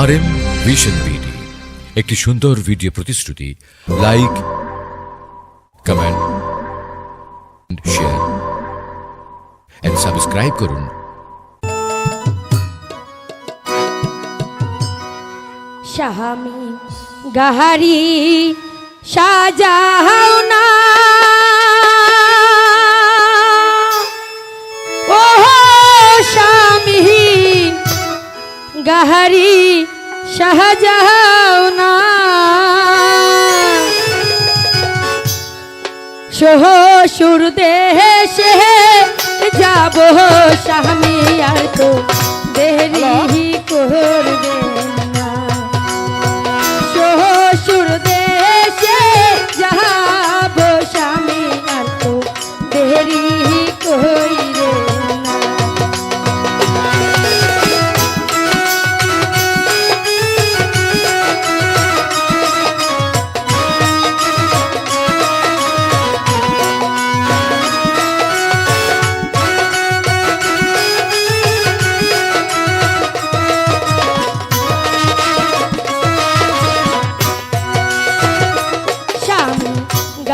আর M vision BD, একটি সুন্দর video প্রতিশ্রুতি, like, comment, share and subscribe করুন। শাহামি গাহারি সাজাও না। ও স্বামী গাহারি সাজাও না। শ্বশুর দেশে যাব স্বামী আর তো দেরি করবে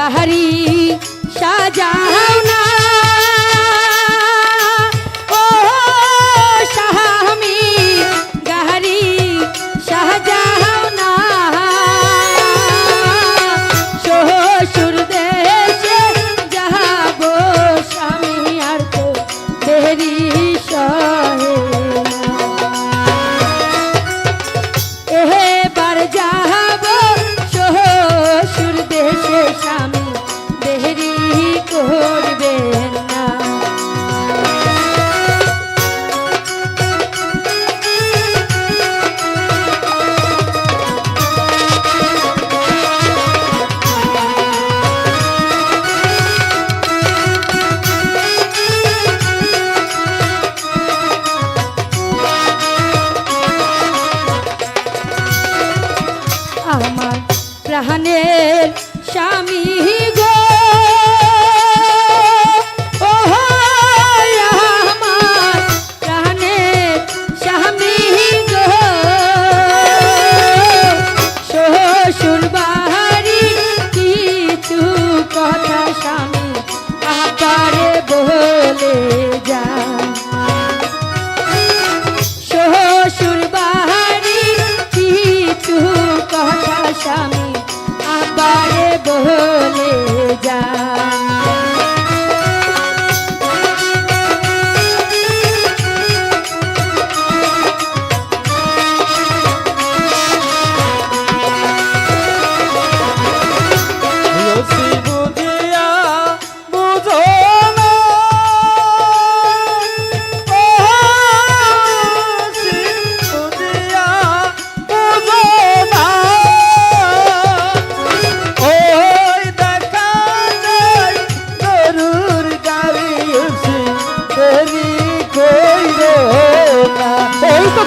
গাহারি সাজাও না ও স্বামী গাহারি সাজাও না শ্বশুর দেশে যাব স্বামী আর তো দেরি প্রাণের স্বামী।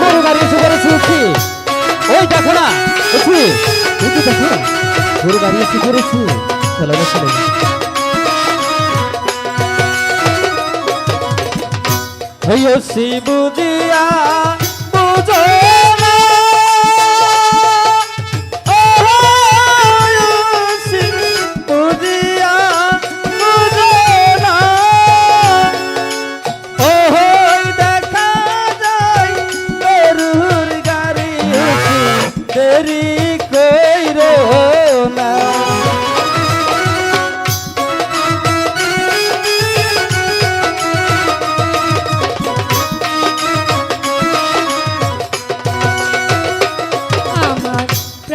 গরু গাড়ি এসে করেছি উঠছি ওই দেখো না ওই তো দেখো করেছি চলো না চলে হইয়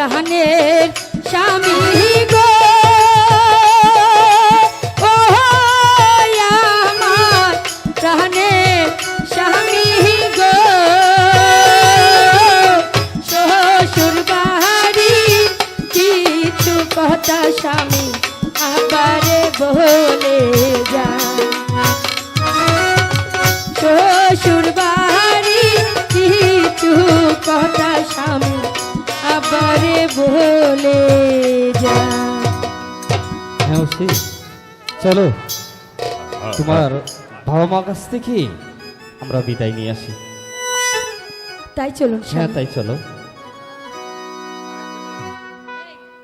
প্রাণের স্বামী গো। স্বামী আবারে বলে যা বলে যা। হ্যাঁ চলো তোমার বাবা মা কাছ থেকে আমরা বিদায় নিয়ে আসি। তাই চলো হ্যাঁ তাই চলো।